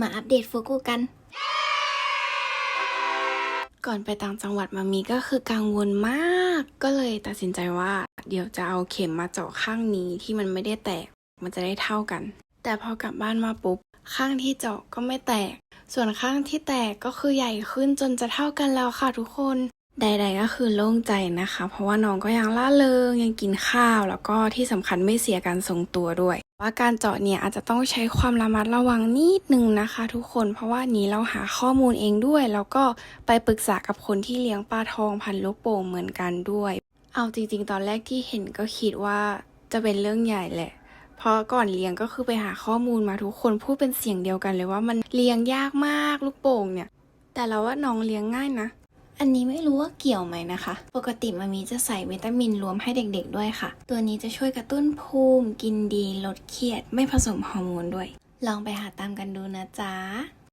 มาอัปเดตฟูกุกัน ก่อนไปต่างจังหวัดมามีก็คือกังวลมาก ก็เลยตัดสินใจว่า เดี๋ยวจะเอาเข็มมาเจาะข้างนี้ที่มันไม่ได้แตก มันจะได้เท่ากัน แต่พอกลับบ้านมาปุ๊บ ข้างที่เจาะก็ไม่แตก ส่วนข้างที่แตกก็คือใหญ่ขึ้นจนจะเท่ากันแล้วค่ะทุกคนใดๆก็คือโล่งใจนะคะ เพราะว่าน้องก็ยังล่าเริงยังกินข้าว แล้วก็ที่สำคัญไม่เสียการทรงตัวด้วย ว่าการเจาะเนี่ยอาจจะต้องใช้ความระมัดระวังนิดนึงนะคะ ทุกคนเพราะว่านี้เราหาข้อมูลเองด้วย แล้วก็ไปปรึกษากับคนที่เลี้ยงปลาทองพันลูกโป่งเหมือนกันด้วย เอาจริงๆ ตอนแรกที่เห็นก็คิดว่าจะเป็นเรื่องใหญ่แหละเพราะก่อนเลี้ยงก็คือไปหาข้อมูลมาทุกคนพูดเป็นเสียงเดียวกันเลยว่ามันเลี้ยงยากมากลูกโป่งเนี่ย แต่เราว่าน้องเลี้ยงง่ายนะ อันนี้ไม่รู้ว่าเกี่ยวไหมนะคะ ปกติมามีจะใส่วิตามินรวมให้เด็กๆด้วยค่ะ ตัวนี้จะช่วยกระตุ้นภูมิ กินดี ลดเครียด ไม่ผสมฮอร์โมนด้วย ลองไปหาตามกันดูนะจ๊ะ